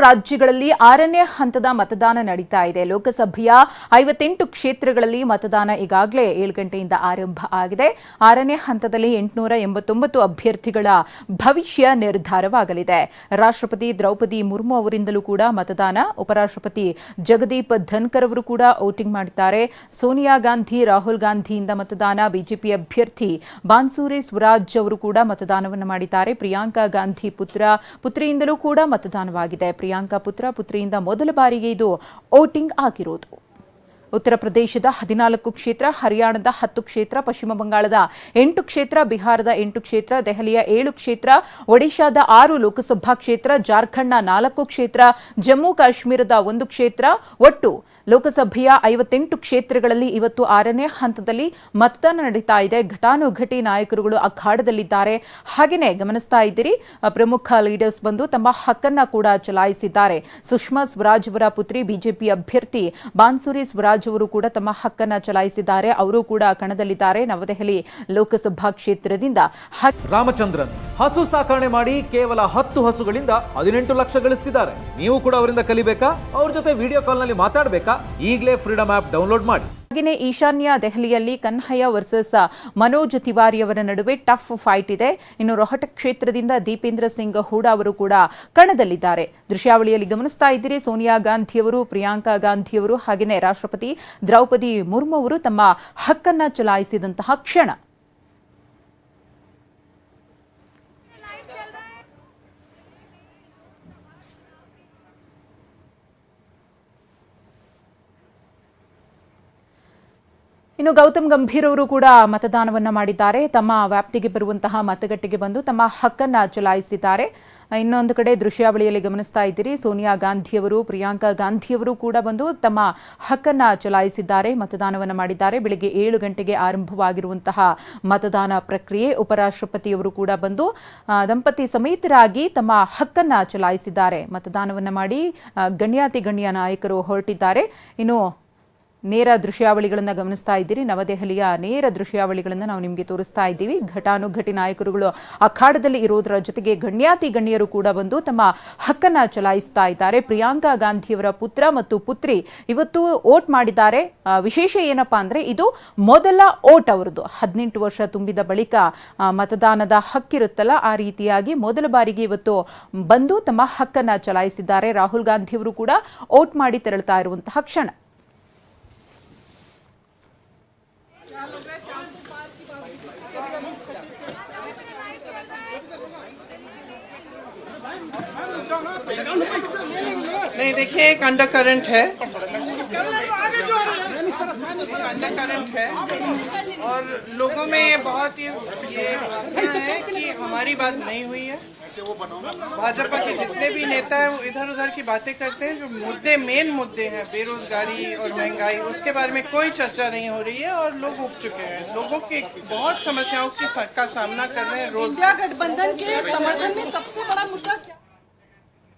ರಾಜ್ಯಗಳಲ್ಲಿ ಆರನೇ ಹಂತದ ಮತದಾನ ನಡೀತಾ ಇದೆ. ಲೋಕಸಭೆಯ ಐವತ್ತೆಂಟು ಕ್ಷೇತ್ರಗಳಲ್ಲಿ ಮತದಾನ ಈಗಾಗಲೇ ಏಳು ಗಂಟೆಯಿಂದ ಆರಂಭ ಆಗಿದೆ. ಆರನೇ ಹಂತದಲ್ಲಿ ಎಂಟುನೂರ ಎಂಬತ್ತೊಂಬತ್ತು ಅಭ್ಯರ್ಥಿಗಳ ಭವಿಷ್ಯ ನಿರ್ಧಾರವಾಗಲಿದೆ. ರಾಷ್ಟ್ರಪತಿ ದ್ರೌಪದಿ ಮುರ್ಮು ಅವರಿಂದಲೂ ಕೂಡ ಮತದಾನ, ಉಪರಾಷ್ಟ್ರಪತಿ ಜಗದೀಪ್ ಧನ್ಕರ್ ಅವರು ಕೂಡ ವೋಟಿಂಗ್ ಮಾಡಿದ್ದಾರೆ. ಸೋನಿಯಾ ಗಾಂಧಿ, ರಾಹುಲ್ ಗಾಂಧಿಯಿಂದ ಮತದಾನ, ಬಿಜೆಪಿ ಅಭ್ಯರ್ಥಿ ಬಾನ್ಸೂರಿ ಸ್ವರಾಜ್ ಅವರು ಕೂಡ ಮತದಾನವನ್ನು ಮಾಡಿದ್ದಾರೆ. ಪ್ರಿಯಾಂಕಾ ಗಾಂಧಿ ಪುತ್ರ, ಪುತ್ರಿಯಿಂದಲೂ ಕೂಡ ಮತದಾನವಾಗಿದೆ. ಪ್ರಿಯಾಂಕಾ ಪುತ್ರ ಪುತ್ರಿಯಿಂದ ಮೊದಲ ಬಾರಿಗೆ ಇದು ವೋಟಿಂಗ್ ಆಗಿರೋದು. ಉತ್ತರ ಪ್ರದೇಶದ ಹದಿನಾಲ್ಕು ಕ್ಷೇತ್ರ, ಹರಿಯಾಣದ ಹತ್ತು ಕ್ಷೇತ್ರ, ಪಶ್ಚಿಮ ಬಂಗಾಳದ ಎಂಟು ಕ್ಷೇತ್ರ, ಬಿಹಾರದ ಎಂಟು ಕ್ಷೇತ್ರ, ದೆಹಲಿಯ ಏಳು ಕ್ಷೇತ್ರ, ಒಡಿಶಾದ ಆರು ಲೋಕಸಭಾ ಕ್ಷೇತ್ರ, ಜಾರ್ಖಂಡ್ನ ನಾಲ್ಕು ಕ್ಷೇತ್ರ, ಜಮ್ಮು ಕಾಶ್ಮೀರದ ಒಂದು ಕ್ಷೇತ್ರ, ಒಟ್ಟು ಲೋಕಸಭೆಯ ಐವತ್ತೆಂಟು ಕ್ಷೇತ್ರಗಳಲ್ಲಿ ಇವತ್ತು ಆರನೇ ಹಂತದಲ್ಲಿ ಮತದಾನ ನಡೀತಾ ಇದೆ. ಘಟಾನುಘಟಿ ನಾಯಕರುಗಳು ಅಖಾಡದಲ್ಲಿದ್ದಾರೆ. ಹಾಗೆಯೇ ಗಮನಿಸ್ತಾ ಇದ್ದೀರಿ, ಪ್ರಮುಖ ಲೀಡರ್ಸ್ ಬಂದು ತಮ್ಮ ಹಕ್ಕನ್ನ ಕೂಡ ಚಲಾಯಿಸಿದ್ದಾರೆ. ಸುಷ್ಮಾ ಸ್ವರಾಜ್ ಅವರ ಪುತ್ರಿ, ಬಿಜೆಪಿ ಅಭ್ಯರ್ಥಿ ಬಾನ್ಸೂರಿ ಸ್ವರಾಜ್ ಅವರು ಕೂಡ ತಮ್ಮ ಹಕ್ಕನ್ನು ಚಲಾಯಿಸಿದ್ದಾರೆ. ಅವರು ಕೂಡ ಕಣದಲ್ಲಿದ್ದಾರೆ. ನವದೆಹಲಿ ಲೋಕಸಭಾ ಕ್ಷೇತ್ರದಿಂದ ರಾಮಚಂದ್ರನ್ ಹಸು ಸಾಕಣೆ ಮಾಡಿ ಕೇವಲ ಹತ್ತು ಹಸುಗಳಿಂದ ಹದಿನೆಂಟು ಲಕ್ಷ ಗಳಿಸ್ತಿದ್ದಾರೆ. ನೀವು ಕೂಡ ಅವರಿಂದ ಕಲಿಬೇಕಾ? ಅವ್ರ ಜೊತೆ ವಿಡಿಯೋ ಕಾಲ್ನಲ್ಲಿ ಮಾತಾಡಬೇಕಾ? ಈಗಲೇ ಫ್ರೀಡಮ್ ಆಪ್ ಡೌನ್ಲೋಡ್ ಮಾಡಿ. ಹಾಗೆಯೇ ಈಶಾನ್ಯ ದೆಹಲಿಯಲ್ಲಿ ಕನ್ಹಯ್ಯ ವರ್ಸಸ್ ಮನೋಜ್ ತಿವಾರಿ ಅವರ ನಡುವೆ ಟಫ್ ಫೈಟ್ ಇದೆ. ಇನ್ನು ರೋಹಟ ಕ್ಷೇತ್ರದಿಂದ ದೀಪೇಂದ್ರ ಸಿಂಗ್ ಹೂಡಾ ಅವರು ಕೂಡ ಕಣದಲ್ಲಿದ್ದಾರೆ. ದೃಶ್ಯಾವಳಿಯಲ್ಲಿ ಗಮನಿಸ್ತಾ ಇದ್ದೀರಿ, ಸೋನಿಯಾ ಗಾಂಧಿಯವರು ಪ್ರಿಯಾಂಕಾ ಗಾಂಧಿಯವರು ಹಾಗೆಯೇ ರಾಷ್ಟ್ರಪತಿ ದ್ರೌಪದಿ ಮುರ್ಮು ಅವರು ತಮ್ಮ ಹಕ್ಕನ್ನ ಚಲಾಯಿಸಿದಂತಹ ಕ್ಷಣ. ಇನ್ನು ಗೌತಮ್ ಗಂಭೀರ್ ಅವರು ಕೂಡ ಮತದಾನವನ್ನು ಮಾಡಿದ್ದಾರೆ. ತಮ್ಮ ವ್ಯಾಪ್ತಿಗೆ ಬರುವಂತಹ ಮತಗಟ್ಟೆಗೆ ಬಂದು ತಮ್ಮ ಹಕ್ಕನ್ನ ಚಲಾಯಿಸಿದ್ದಾರೆ. ಇನ್ನೊಂದು ಕಡೆ ದೃಶ್ಯಾವಳಿಯಲ್ಲಿ ಗಮನಿಸ್ತಾ ಇದ್ದೀರಿ. ಸೋನಿಯಾ ಗಾಂಧಿಯವರು ಪ್ರಿಯಾಂಕಾ ಗಾಂಧಿಯವರು ಕೂಡ ಬಂದು ತಮ್ಮ ಹಕ್ಕನ್ನ ಚಲಾಯಿಸಿದ್ದಾರೆ, ಮತದಾನವನ್ನು ಮಾಡಿದ್ದಾರೆ. ಬೆಳಗ್ಗೆ ಏಳು ಗಂಟೆಗೆ ಆರಂಭವಾಗಿರುವಂತಹ ಮತದಾನ ಪ್ರಕ್ರಿಯೆ ಉಪರಾಷ್ಟ್ರಪತಿಯವರು ಕೂಡ ಬಂದು ದಂಪತಿ ಸಮೇತರಾಗಿ ತಮ್ಮ ಹಕ್ಕನ್ನ ಚಲಾಯಿಸಿದ್ದಾರೆ. ಮತದಾನವನ್ನು ಮಾಡಿ ಗಣ್ಯಾತಿ ಗಣ್ಯ ನಾಯಕರು ಹೊರಟಿದ್ದಾರೆ. ಇನ್ನು ನೇರ ದೃಶ್ಯಾವಳಿಗಳನ್ನು ಗಮನಿಸ್ತಾ ಇದ್ದೀರಿ. ನವದೆಹಲಿಯ ನೇರ ದೃಶ್ಯಾವಳಿಗಳನ್ನು ನಾವು ನಿಮಗೆ ತೋರಿಸ್ತಾ ಇದ್ದೀವಿ. ಘಟಾನುಘಟಿ ನಾಯಕರುಗಳು ಅಖಾಡದಲ್ಲಿ ಇರೋದರ ಜೊತೆಗೆ ಗಣ್ಯಾತಿ ಗಣ್ಯರು ಕೂಡ ಬಂದು ತಮ್ಮ ಹಕ್ಕನ್ನು ಚಲಾಯಿಸ್ತಾ ಇದ್ದಾರೆ. ಪ್ರಿಯಾಂಕಾ ಗಾಂಧಿಯವರ ಪುತ್ರ ಮತ್ತು ಪುತ್ರಿ ಇವತ್ತು ಓಟ್ ಮಾಡಿದ್ದಾರೆ. ವಿಶೇಷ ಏನಪ್ಪಾ ಅಂದರೆ ಇದು ಮೊದಲ ಓಟ್ ಅವರದು ಹದಿನೆಂಟು ವರ್ಷ ತುಂಬಿದ ಬಳಿಕ ಮತದಾನದ ಹಕ್ಕಿರುತ್ತಲ್ಲ, ಆ ರೀತಿಯಾಗಿ ಮೊದಲ ಬಾರಿಗೆ ಇವತ್ತು ಬಂದು ತಮ್ಮ ಹಕ್ಕನ್ನು ಚಲಾಯಿಸಿದ್ದಾರೆ. ರಾಹುಲ್ ಗಾಂಧಿಯವರು ಕೂಡ ಓಟ್ ಮಾಡಿ ತೆರಳುತ್ತಾ ಇರುವಂತಹ ಕ್ಷಣ. नहीं, देखिए, एक अंडर करंट है। अंडर करंट है। और लोगों में बहुत ये कि हमारी बात नहीं हुई है। ऐसे वो भाजपा के जितने भी नेता हैं वो इधर उधर की बातें करते हैं जो मुद्दे मेन मुद्दे हैं बेरोजगारी और महँगाई उसके बारे में कोई चर्चा नहीं हो रही है और लोग उग चुके हैं। लोगों के बहुत समस्याओं के का सामना कर रहे हैं रोज। गठबंधन के समर्थन में सबसे बड़ा मुद्दा क्या?